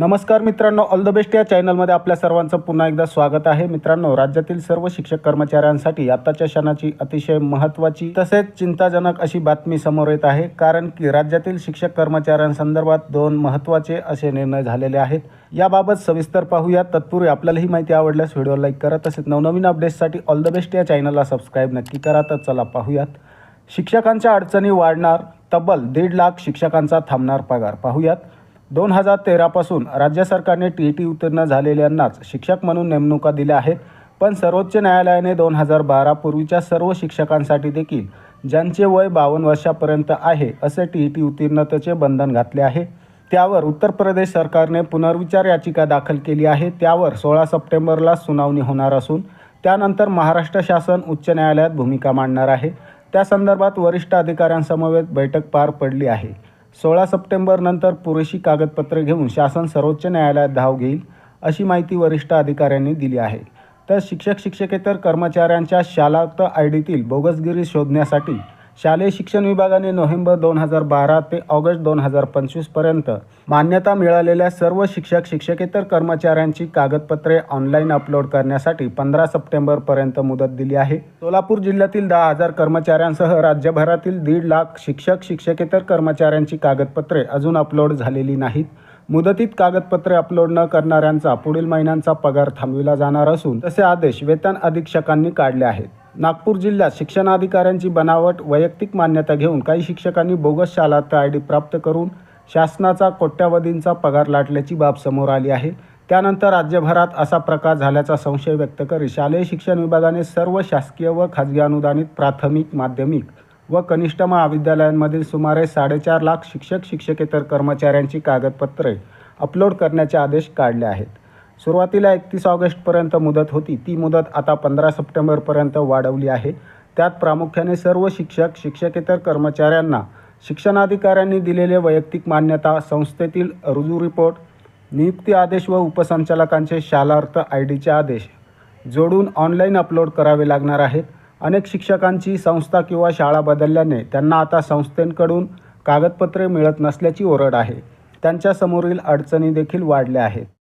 नमस्कार मित्रांनो all the best या चॅनलमध्ये आपल्या सर्वांचं पुन्हा एकदा स्वागत आहे. मित्रांनो राज्यातील सर्व शिक्षक कर्मचाऱ्यांसाठी आताच्या क्षणाची अतिशय महत्त्वाची तसेच चिंताजनक अशी बातमी समोर येत आहे. कारण की राज्यातील शिक्षक कर्मचाऱ्यांसंदर्भात दोन महत्त्वाचे असे निर्णय झालेले आहेत. याबाबत सविस्तर पाहूया. तत्पूर्वी आपल्याला ही माहिती आवडल्यास व्हिडिओ लाईक करा तसेच नवनवीन अपडेट्ससाठी ऑल द बेस्ट या चॅनलला सबस्क्राईब नक्की करा. तर चला पाहूयात. शिक्षकांच्या अडचणी वाढणार तब्बल दीड लाख शिक्षकांचा थांबणार पगार. पाहूयात. दोन हजार तेरापासून राज्य सरकारने टी ई टी उत्तीर्ण झालेल्यांनाच शिक्षक म्हणून नेमणुका दिल्या आहेत. पण सर्वोच्च न्यायालयाने दोन हजार बारा पूर्वीच्या सर्व शिक्षकांसाठी देखील ज्यांचे वय बावन्न वर्षापर्यंत आहे असे टी ई टी उत्तीर्णतेचे बंधन घातले आहे. त्यावर उत्तर प्रदेश सरकारने पुनर्विचार याचिका दाखल केली आहे. त्यावर सोळा सप्टेंबरला सुनावणी होणार असून त्यानंतर महाराष्ट्र शासन उच्च न्यायालयात भूमिका मांडणार आहे. त्या संदर्भात वरिष्ठ अधिकाऱ्यांसमवेत बैठक पार पडली आहे. सोळा सप्टेंबरनंतर पुरेशी कागदपत्रे घेऊन शासन सर्वोच्च न्यायालयात धाव घेईल अशी माहिती वरिष्ठ अधिकाऱ्यांनी दिली आहे. तर शिक्षक शिक्षकेतर कर्मचाऱ्यांच्या शालाक्त आय डीतील बोगसगिरी शोधण्यासाठी शालेय शिक्षण विभागाने नोव्हेंबर दोन हजार बारा ते ऑगस्ट दोन हजार पंचवीसपर्यंत मान्यता मिळालेल्या सर्व शिक्षक शिक्षकेतर कर्मचाऱ्यांची कागदपत्रे ऑनलाईन अपलोड करण्यासाठी पंधरा सप्टेंबरपर्यंत मुदत दिली आहे. सोलापूर जिल्ह्यातील दहा हजार कर्मचाऱ्यांसह राज्यभरातील दीड लाख शिक्षक शिक्षकेतर कर्मचाऱ्यांची कागदपत्रे अजून अपलोड झालेली नाहीत. मुदतीत कागदपत्रे अपलोड न करणाऱ्यांचा पुढील महिन्यांचा पगार थांबविला जाणार असून तसे आदेश वेतन अधीक्षकांनी काढले आहेत. नागपूर जिल्ह्यात शिक्षणाधिकाऱ्यांची बनावट वैयक्तिक मान्यता घेऊन काही शिक्षकांनी बोगस शालात आय डी प्राप्त करून शासनाचा कोट्यावधींचा पगार लाटल्याची बाब समोर आली आहे. त्यानंतर राज्यभरात असा प्रकार झाल्याचा संशय व्यक्त करीत शालेय शिक्षण विभागाने सर्व शासकीय व खाजगी अनुदानित प्राथमिक माध्यमिक व कनिष्ठ महाविद्यालयांमधील सुमारे साडेचार लाख शिक्षक शिक्षकेतर कर्मचाऱ्यांची कागदपत्रे अपलोड करण्याचे आदेश काढले आहेत. सुरुवातीला एकतीस ऑगस्टपर्यंत मुदत होती. ती मुदत आता पंधरा सप्टेंबरपर्यंत वाढवली आहे. त्यात प्रामुख्याने सर्व शिक्षक शिक्षकेतर कर्मचाऱ्यांना शिक्षणाधिकाऱ्यांनी दिलेले वैयक्तिक मान्यता संस्थेतील रुजू रिपोर्ट नियुक्ती आदेश व उपसंचालकांचे शालार्थ आय डीचे आदेश जोडून ऑनलाईन अपलोड करावे लागणार आहेत. अनेक शिक्षकांची संस्था किंवा शाळा बदलल्याने त्यांना आता संस्थेकडून कागदपत्रे मिळत नसल्याची ओरड आहे. त्यांच्यासमोरील अडचणी देखील वाढल्या आहेत.